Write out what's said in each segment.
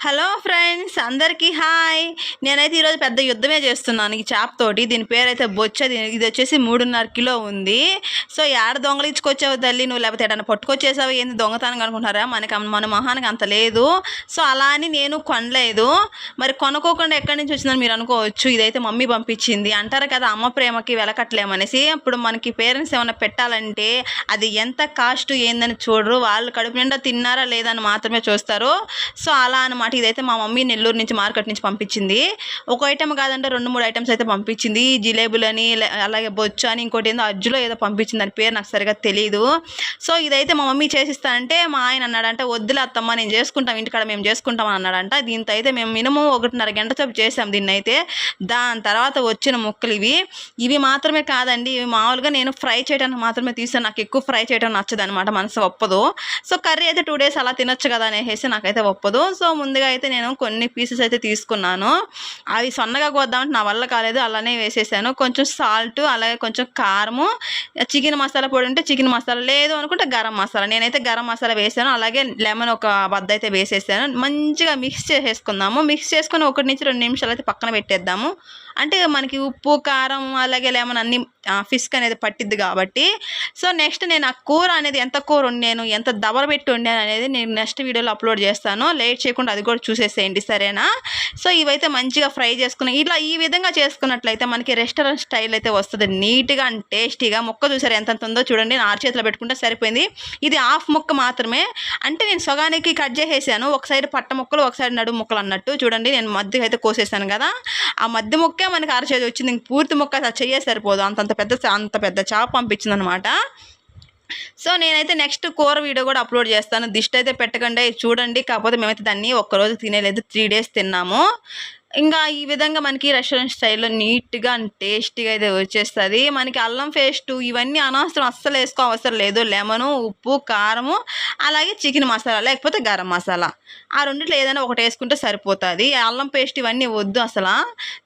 Hello friends అందరికీ hi. నేనైతే ఈరోజు పెద్ద యుద్ధమే చేస్తున్నాను ఈ చేపతోటి దీని పేరైతే బొచ్చ. ఇది వచ్చేసి మూడున్నర కిలో ఉంది. సో ఏడ దొంగలు ఇచ్చుకొచ్చావు తల్లి? నువ్వు లేకపోతే ఏడైనా పట్టుకొచ్చేసావు? ఏంది దొంగతనం అనుకుంటారా మనకి మన మొహానికి అంత లేదు. సో అలా అని నేను కొనలేదు. మరి కొనుక్కోకుండా ఎక్కడి నుంచి వచ్చిందని మీరు అనుకోవచ్చు. ఇదైతే మమ్మీ పంపించింది. అంటారు కదా అమ్మ ప్రేమకి వెలకట్లేమనేసి ఇప్పుడు మనకి పేరెంట్స్ ఏమైనా పెట్టాలంటే అది ఎంత కాస్ట్ ఏందని చూడరు. వాళ్ళు కడుపు నిండా తిన్నారా లేదా అని మాత్రమే చూస్తారు. సో అలా అనమాట ఇదైతే మా మమ్మీ నెల్లూరు నుంచి మార్కెట్ నుంచి పంపించింది. ఒక ఐటమ్ కాదంటే రెండు మూడు ఐటమ్స్ అయితే పంపించింది. జిలేబులని అని అలాగే బొచ్చు అని ఇంకోటి ఏందో అజ్జులో ఏదో పంపించింది. దాని పేరు నాకు సరిగా తెలియదు సో ఇదైతే మా మమ్మీ చేసిస్తానంటే మా ఆయన అన్నాడంటే వద్దులే అత్తమ్మ నేను చేసుకుంటాం ఇంటికాడ మేము చేసుకుంటాం అని అన్నాడంట. దీంతో అయితే మేము మినిమం ఒకటిన్నర గంట సేపు చేసాం దీన్ని అయితే. దాని తర్వాత వచ్చిన ముక్కలు ఇవి. ఇవి మాత్రమే కాదండి ఇవి మామూలుగా నేను ఫ్రై చేయడానికి మాత్రమే తీసాను. నాకు ఎక్కువ ఫ్రై చేయడం నచ్చదనమాట మనసు ఒప్పదు. సో కర్రీ అయితే టూ డేస్ అలా తినొచ్చు కదా అనేసి నాకైతే ఒప్పదు. సో ముందు ముందుగా అయితే నేను కొన్ని పీసెస్ అయితే తీసుకున్నాను. అవి సన్నగా కోద్దామంటే నా వల్ల కాలేదు అలానే వేసేసాను. కొంచెం సాల్ట్ అలాగే కొంచెం కారము చికెన్ మసాలా పొడి ఉంటే చికెన్ మసాలా లేదు అనుకుంటే గరం మసాలా. నేనైతే గరం మసాలా వేసాను అలాగే లెమన్ ఒక బద్ద అయితే వేసేసాను. మంచిగా మిక్స్ చేసేసుకుందాము. మిక్స్ చేసుకొని ఒకటి నుంచి రెండు నిమిషాలు అయితే పక్కన పెట్టేద్దాము. అంటే మనకి ఉప్పు కారం అలాగే లెమన్ అన్ని ఫిస్క్ అనేది పట్టిద్ది కాబట్టి. సో నెక్స్ట్ నేను ఆ కూర అనేది ఎంత కూర నేను ఎంత దబర పెట్టి వండాను అనేది నేను నెక్స్ట్ వీడియోలో అప్లోడ్ చేస్తాను. లేట్ చేయకుండా అది కూడా చూసేసేయండి సరేనా? సో ఇవైతే మంచిగా ఫ్రై చేసుకుని ఇట్లా ఈ విధంగా చేసుకున్నట్లయితే మనకి రెస్టారెంట్ స్టైల్ అయితే వస్తుంది. నీట్గా అండ్ టేస్టీగా ముక్క చూసారు ఎంత ఉందో చూడండి. నా చేతిలో పెట్టుకుంటే సరిపోయింది. ఇది హాఫ్ ముక్క మాత్రమే. అంటే నేను సగానికి కట్ చేసేసాను. ఒక సైడ్ పట్ట ముక్కలు ఒక సైడ్ నడు మొక్కలు అన్నట్టు. చూడండి నేను మధ్య అయితే కోసేసాను కదా. ఆ మధ్య ముక్కే మనకి అరచేది వచ్చింది. ఇంక పూర్తి ముక్క అసలు చెయ్యే సరిపోదు. అంతంత పెద్ద అంత పెద్ద చేప పంపించింది అనమాట సో నేనైతే నెక్స్ట్ కూర వీడియో కూడా అప్లోడ్ చేస్తాను. దిష్టి అయితే పెట్టకండి చూడండి. కాకపోతే మేమైతే దాన్ని ఒక్కరోజు తినేలేదు. త్రీ డేస్ తిన్నాము. ఇంకా ఈ విధంగా మనకి రెస్టారెంట్ స్టైల్లో నీట్గా అండ్ టేస్టీగా అయితే వచ్చేస్తుంది. మనకి అల్లం పేస్ట్ ఇవన్నీ అనవసరం అస్సలు వేసుకో అవసరం లేదు. లెమను ఉప్పు కారము అలాగే చికెన్ మసాలా లేకపోతే గరం మసాలా. ఆ రెండిట్లో ఏదైనా ఒకటి వేసుకుంటే సరిపోతుంది. అల్లం పేస్ట్ ఇవన్నీ వద్దు అసలు.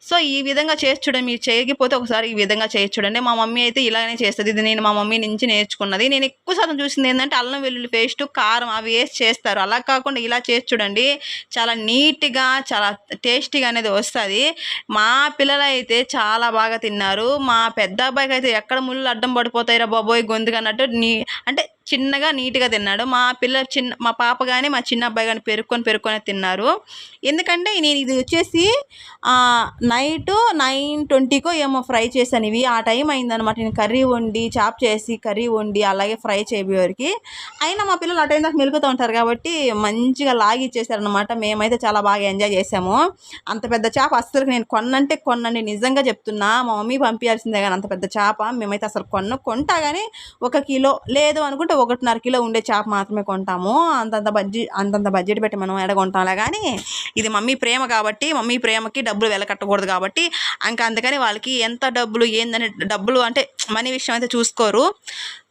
సో ఈ విధంగా చేసి చూడండి. మీరు చేయకపోతే ఒకసారి ఈ విధంగా చేసి చూడండి. మా మమ్మీ అయితే ఇలానే చేస్తుంది. ఇది నేను మా మమ్మీ నుంచి నేర్చుకున్నది. నేను ఎక్కువ శాతం చూసింది ఏంటంటే అల్లం వెల్లుల్లి పేస్ట్ కారం అవి వేసి చేస్తారు. అలా కాకుండా ఇలా చేసి చూడండి. చాలా నీట్గా చాలా టేస్టీగా అనేది వస్తుంది. మా పిల్లలు అయితే చాలా బాగా తిన్నారు. మా పెద్ద అబ్బాయికి అయితే ఎక్కడ ముళ్ళు అడ్డం పడిపోతాయిరా బాబోయ్ గొంతుగా అన్నట్టు నీ అంటే చిన్నగా నీట్గా తిన్నాడు. మా పిల్ల చిన్న మా పాప కానీ మా చిన్న అబ్బాయి కానీ పెరుక్కొని పెరుక్కొని తిన్నారు. ఎందుకంటే నేను ఇది వచ్చేసి నైట్ నైన్ ట్వంటీకో ఏమో ఫ్రై చేశాను ఇవి. ఆ టైం అయిందనమాట నేను కర్రీ వండి చాప్ చేసి కర్రీ వండి అలాగే ఫ్రై చేయబోయేవారికి అయినా మా పిల్లలు ఆ టైం దాకా మెలుగుతూ ఉంటారు కాబట్టి మంచిగా లాగి ఇచ్చేసారనమాట మేమైతే చాలా బాగా ఎంజాయ్ చేసాము. అంత పెద్ద చేప అస్సలు నేను కొన్నంటే కొన్నండి. నిజంగా చెప్తున్నా మా మమ్మీ పంపించాల్సిందే కానీ అంత పెద్ద చేప. మేమైతే అసలు కొన్న కొంటా కానీ ఒక కిలో లేదు అనుకుంటే ఒకటిన్నర కిలో ఉండే చేప మాత్రమే కొంటాము. అంతంత బడ్జెట్ అంతంత బడ్జెట్ పెట్టి మనం ఎడగొంటాంలే కానీ ఇది మమ్మీ ప్రేమ కాబట్టి మమ్మీ ప్రేమకి డబ్బులు వెలకట్టకూడదు కాబట్టి ఇంకా అందుకని వాళ్ళకి ఎంత డబ్బులు ఏందని డబ్బులు అంటే మనీ విషయం అయితే చూసుకోరు.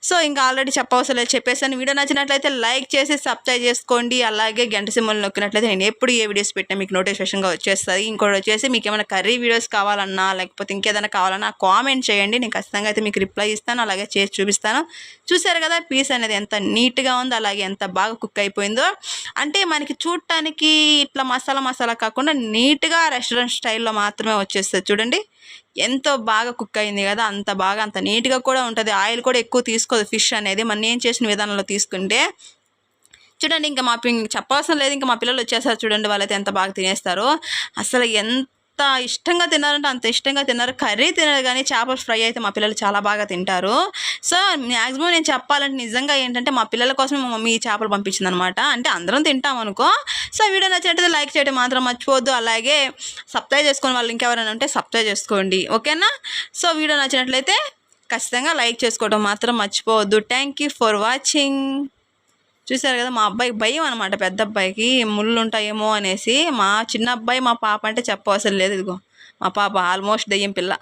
సో ఇంకా ఆల్రెడీ చెప్పవసరం లేదు చెప్పేసాను వీడియో నచ్చినట్లయితే లైక్ చేసి సబ్స్క్రైబ్ చేసుకోండి. అలాగే గంట సింబల్ నొక్కినట్లయితే నేను ఎప్పుడు ఏ వీడియోస్ పెట్టినా మీకు నోటిఫికేషన్గా వచ్చేస్తుంది. ఇంకోటి వచ్చేసి మీకు ఏమైనా కర్రీ వీడియోస్ కావాలన్నా లేకపోతే ఇంకేదైనా కావాలన్నా కామెంట్ చేయండి. నేను ఖచ్చితంగా అయితే మీకు రిప్లై ఇస్తాను. అలాగే చేసి చూపిస్తాను. చూసారు కదా పీస్ అనేది ఎంత నీట్గా ఉందో అలాగే ఎంత బాగా కుక్ అయిపోయిందో. అంటే మనకి చూడటానికి ఇట్లా మసాలా మసాలా కాకుండా నీట్గా రెస్టారెంట్ స్టైల్లో మాత్రమే వచ్చేస్తుంది. చూడండి. ఎంతో బాగా కుక్ అయింది కదా అంత బాగా అంత నీట్గా కూడా ఉంటుంది. ఆయిల్ కూడా ఎక్కువ తీసుకోదు ఫిష్ అనేది. మనం ఏం చేసిన విధానంలో తీసుకుంటే చూడండి ఇంకా మా పి- చెప్పవసరం లేదు. ఇంకా మా పిల్లలు వచ్చేసారు చూడండి వాళ్ళైతే ఎంత బాగా తినేస్తారో. అసలు ఎంత ఇష్టంగా తిన్నారంటే అంత ఇష్టంగా తిన్నారు. కర్రీ తినరు కానీ చేపల ఫ్రై అయితే మా పిల్లలు చాలా బాగా తింటారు. సో మ్యాక్సిమం నేను చెప్పాలంటే నిజంగా ఏంటంటే మా పిల్లల కోసం మా మమ్మీ చేపలు పంపించింది అనమాట అంటే అందరం తింటాం అనుకో. సో వీడియో నచ్చినట్టయితే లైక్ చేయడం మాత్రం మర్చిపోవద్దు. అలాగే సబ్స్క్రైబ్ చేసుకుని వాళ్ళు ఇంకెవరైనా ఉంటే సబ్స్క్రైబ్ చేసుకోండి. ఓకేనా? సో వీడియో నచ్చినట్లయితే ఖచ్చితంగా లైక్ చేసుకోవడం మాత్రం మర్చిపోవద్దు. థ్యాంక్ యూ ఫర్ వాచింగ్ చూసారు కదా మా అబ్బాయికి భయం అనమాట పెద్ద అబ్బాయికి ముళ్ళు ఉంటాయేమో అనేసి మా చిన్న అబ్బాయి మా పాప అంటే చెప్పవసరం లేదు ఇదిగో. మా పాప ఆల్మోస్ట్ దయ్యం పిల్ల.